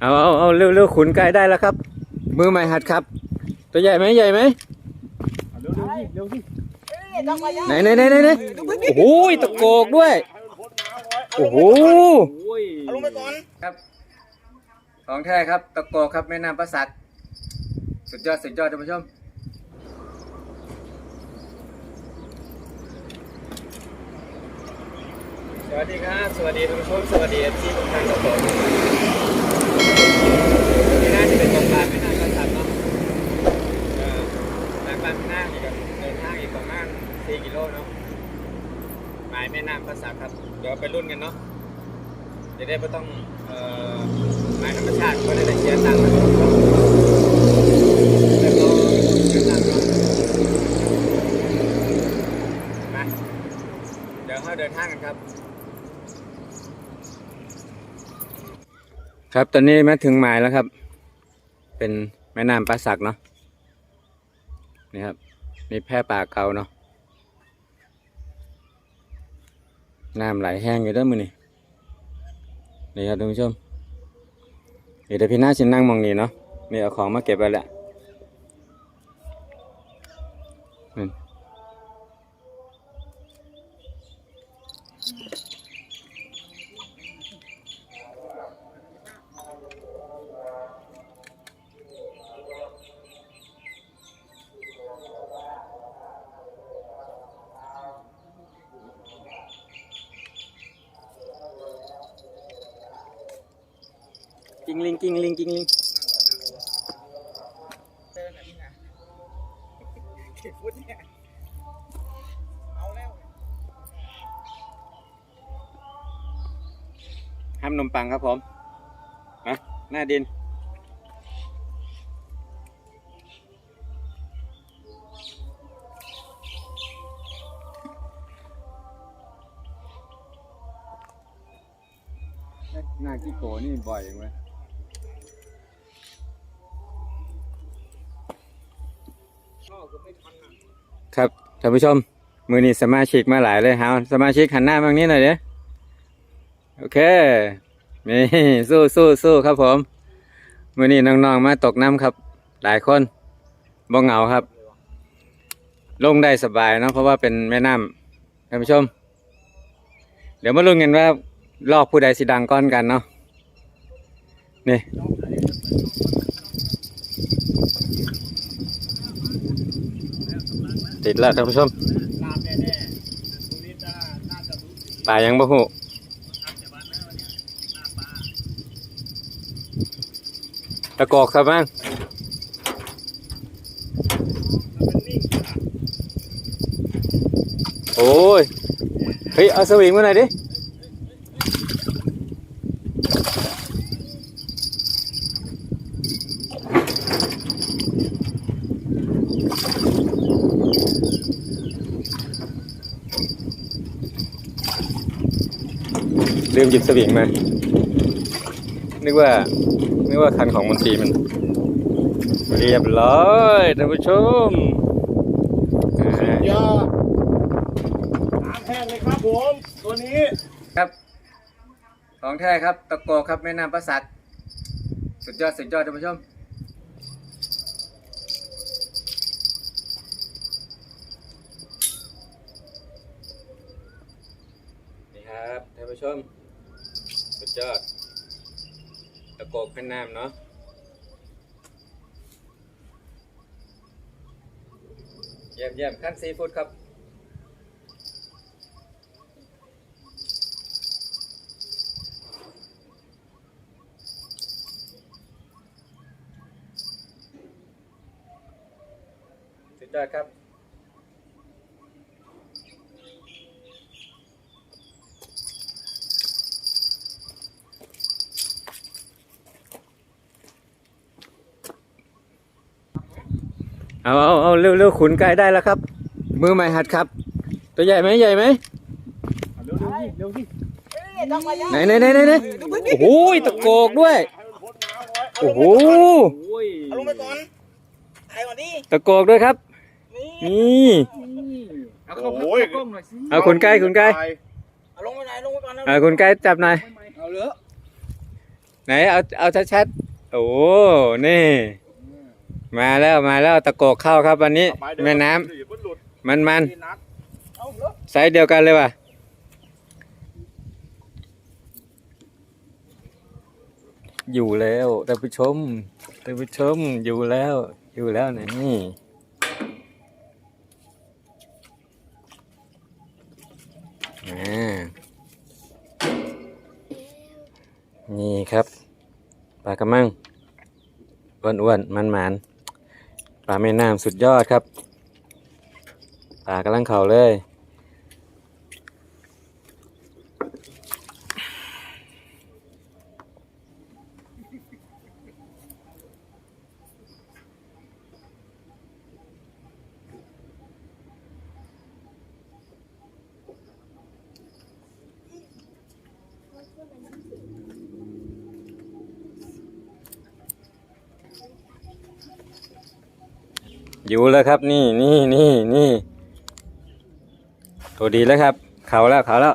เอาเอาเอาเร็วเร็วขุนไก่ได้แล้วครับ มือใหม่หัดครับ ตัวใหญ่ไหมใหญ่ไหมเร็วเร็วสิเร็วสิไหนไหนไหนไหนไหนโอ้โหตะโกกด้วย โอ้โหโอ้ยเอาลงไปก่อนครับของแท้ครับ ตะโกกครับแม่น้ำประสักสุดยอดสุดยอดท่านผู้ชมสวัสดีครับ สวัสดีท่านผู้ชม สวัสดีเอฟซีทุกท่านครับผม นี่น่าจะเป็นตรงกลางไม่น่าประสักเนาะเออทางบ้านหน้านี่ก็เดินทางอีกประมาณ4กิโลเนาะหมายแม่น้ำประสักครับ เดี๋ยวไปรุ่นกันเนาะจะได้ไม่ต้องเอ่อหมายธรรมชาติก็ได้เสียตังค์นะครับแล้วก็เสียตังค์เนาะมาเดี๋ยวเราเดินทางกันครับ ครับตอนนี้มาถึงหมายแล้วครับ เป็นแม่น้ำปลาสักเนาะนี่ครับนี่แพร่ป่าเก่าเนาะน้ำไหลแห้งอยู่ด้วยมือนี่นี่ครับท่านผู้ชมเดี๋ยวพี่หน้าชินนั่งมองนี่เนาะมีเอาของมาเก็บไปแหละ งลิงกิงลิงกิงลิงห้ามนมปังครับผมมาหน้าดิน หน้าขี้โกนี่บ่อยไหม ครับท่านผู้ชม มือนี้สมาชิกมาหลายเลยฮาสมาชิกหันหน้ามาทางนี้หน่อยเด้อโอเคนี่สู้สู้สู้ครับผม มือนี้น้องๆมาตกน้ำครับ หลายคนบ่เหงาครับ ลงได้สบายเนาะเพราะว่าเป็นแม่น้ำท่านผู้ชม เดี๋ยวมาลุ้นกันว่าลอกผู้ใดสิดังก้อนกันเนาะนี่ ติดแล้วท่านผู้ชมตาจะรู้สีปลายังบ่หูครับแต่ว่าเนื้อวันเนี้ยหน้าปลาตะกอกครับบ้างมันเป็นนิ่งค่ะโอ้ย เฮ้ย เอาสวิงมาหน่อยดิ ลืมหยิบสวิงมา นึกว่า นึกว่าคันของมนตรีมัน เรียบร้อยท่านผู้ชมอ่ายอดน้ำแห้งเลยครับผม ตัวนี้ครับของแท้ครับ ตะโกครับแม่น้ำประสักสุดยอดสุดยอดท่านผู้ชมนี่ครับท่านผู้ชมสุด ยอด ตะโกแม่น้ำเนาะเยี่ยมเยี่ยมขั้นซีฟู้ดครับสุดยอดครับ เอาเอาเอาเร็วเร็วขุนไก่ได้แล้วครับ มือใหม่หัดครับ ตัวใหญ่ไหมใหญ่ไหมเร็วเร็วสิเร็วสิไหนไหนไหนไหนไหนโอ้โหตะโกกด้วยให้มันพ้นน้ำไว้โอ้โหโอ้ยเอาลงไปก่อนถ่ายก่อนดิตะโกกด้วยครับ นี่นี่เอาเข้าโอ้ยเอาขุนไก่ขุนไก่เอาลงไปไหนลงไปก่อนนะเอาขุนไก่จับหน่อยเอาเหลือไหนเอาเอาชัดๆโอ้นี่ มาแล้วมาแล้วตะโกกเข้าครับวันนี้ แม่น้ำหลุดหลุดมันมันนี่นัดเอาเหรอไซส์เดียวกันเลยว่ะอยู่แล้วท่านผู้ชมท่านผู้ชมอยู่แล้ว อยู่แล้วนี่อ่านี่ครับปลากระมังอ้วนๆมันๆ ปลาแม่น้ำสุดยอดครับปลากำลังเข่าเลย อยู่แล้วครับ นี่นี่นี่นี่ตัวดีแล้วครับ เขาแล้วเขาแล้ว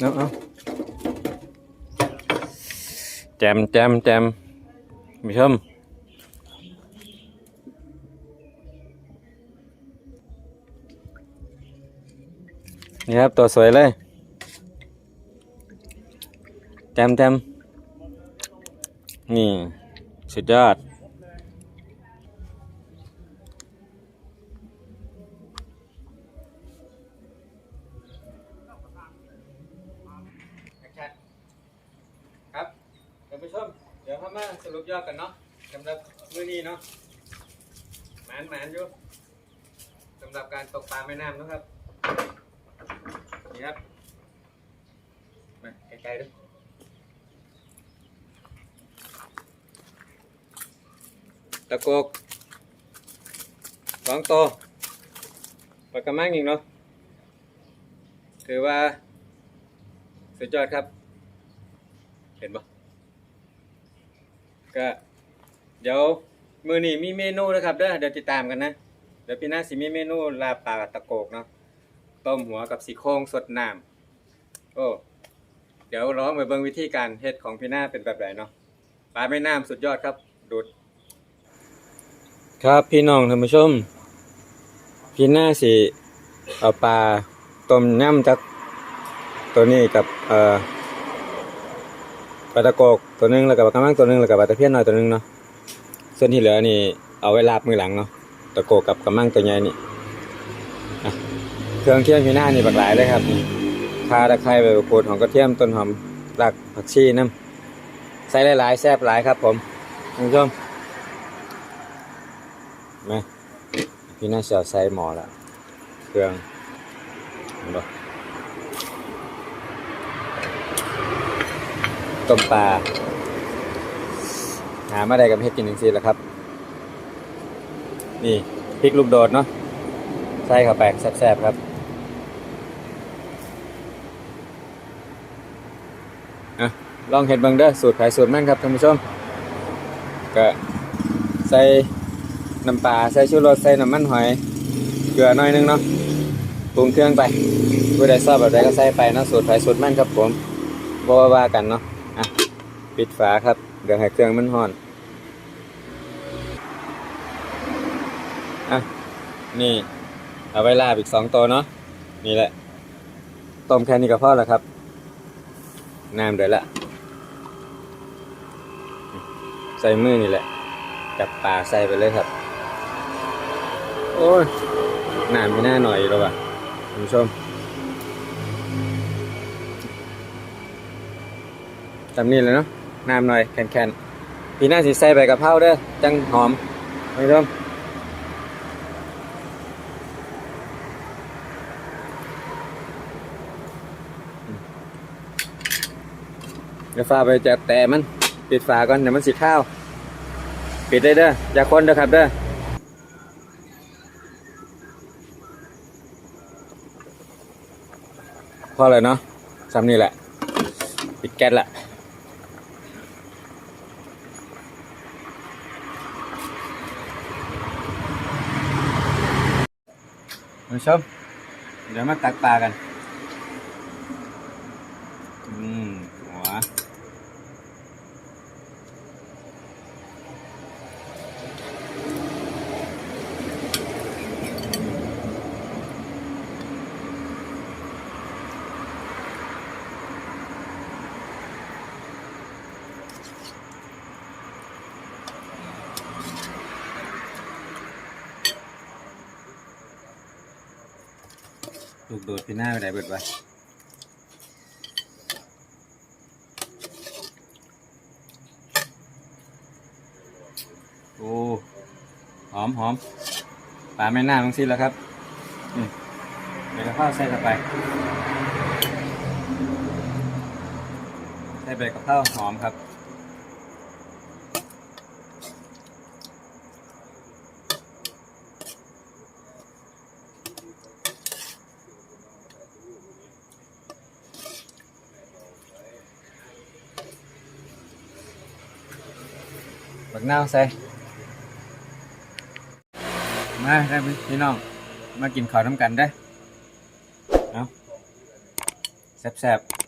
เอาเอาแจมแจมแจมผู้ชมนี่ครับ ตัวสวยเลยแจมแจม นี่ สุดยอด ครับท่านผู้ชม เดี๋ยวพามาสรุปยอดกันเนาะสำหรับมื้อนี้เนาะหมานหมานอยู่สำหรับการตกปลาแม่น้ำนะครับ นี่ครับ มาไกลๆด้วย ตะโกกสองตัวปากกระมังอีกเนาะถือว่า สุดยอดครับ เห็นปะก็ เดี๋ยวมือนี้มีเมนูนะครับเด้อเดี๋ยวติดตามกันนะ เดี๋ยวพี่หน้าสิมีเมนูลาปลาตะโกกเนาะต้มหัวกับสีโครงสดน้ำโอ้เดี๋ยวร้องไปเบิ่งวิธีการเฮ็ดของพี่หน้าเป็นแบบไหนเนาะปลาแม่น้ำสุดยอดครับดูด ครับพี่น้องท่านผู้ชม พี่หน้าสิเอาปลาต้มยำจากตัวนี้กับเอ่อปลาตะโกกตัวหนึงแล้วกับปลากระมังตัวหนึงแล้วกับปลาตะเพียนหน้อยตัวหนึงเนาะส่วนที่เหลือนี่เอาไว้ลาบมือหลังเนาะตะโกกกับกระมังตัวใหญ่นี่เครื่องเคียงพี่หน้านี่บักหลายเลยครับนี่ข่าตะไคร้ใบมะกรูดหอมกระเทียมต้นหอมรากผักชีน้ำใส่หลายๆแซ่บหลายครับผมท่านผู้ชม ไหมพี่น่าจะใส่หมอละเครื่องเห็นปะต้มปลาหามาได้กับเฮ็ดกินจริงๆแล้วครับ นี่พริกลูกโดดเนาะใส่เข้าไปแซ่บๆครับอะลองเห็ดเบังเด้อสูตรขายสูตรแม่นครับท่านผู้ชมก็ใส่ น้ำปลาใส่ชูรสใส่น้ำมันหอย เกลือหน่อยนึงเนาะปรุงเครื่องไปผู้ใดชอบแบบใดก็ใส่ไปนะสูตรไฟสูตรมันครับผมบ่ว่าว่ากันเนาะอะปิดฝาครับเดี๋ยวให้เครื่องมันร้อนอะนี่ เอาไว้ลาบอีกสองตัวเนาะนี่แหละต้มแค่นี้ก็พอแล้วครับน้ำเดือดละใส่มือนี่แหละจับปลาใส่ไปเลยครับ โอ้ยน้ำไม่น่าหน่อยหรอกว่ะคุณผู้ชมจำนี่เลยเนาะน้ำหน่อยแข็งๆพี่หน้าสีใส่ใบกะเพราเด้อจังหอมคุณผู้ชมเดี๋ยวฟ้าไปจับแต่มัน ปิดฝาก่อนเดี๋ยวมันสีข้าว ปิดได้เด้ออย่าคนเด้อครับเด้อ พอเลยเนาะซ้ำนี่แหละ ปิดแก๊สละคุณผู้ชมเดี๋ยวมาตักปลากัน อืม หัว ลูกโดดที่หน้าไปไหนเบิดวะโอ้หอมหอมปลาแม่น้ำทั้งสิแล้วครับอืมเดี๋ยวเราเข้าใส่เข้าไปใส่ใบกะเพราหอมครับ บักนาวใส่ มาได้อพี่น้อง มากินข้าวน้ำกันได้ เอาแซ่บๆ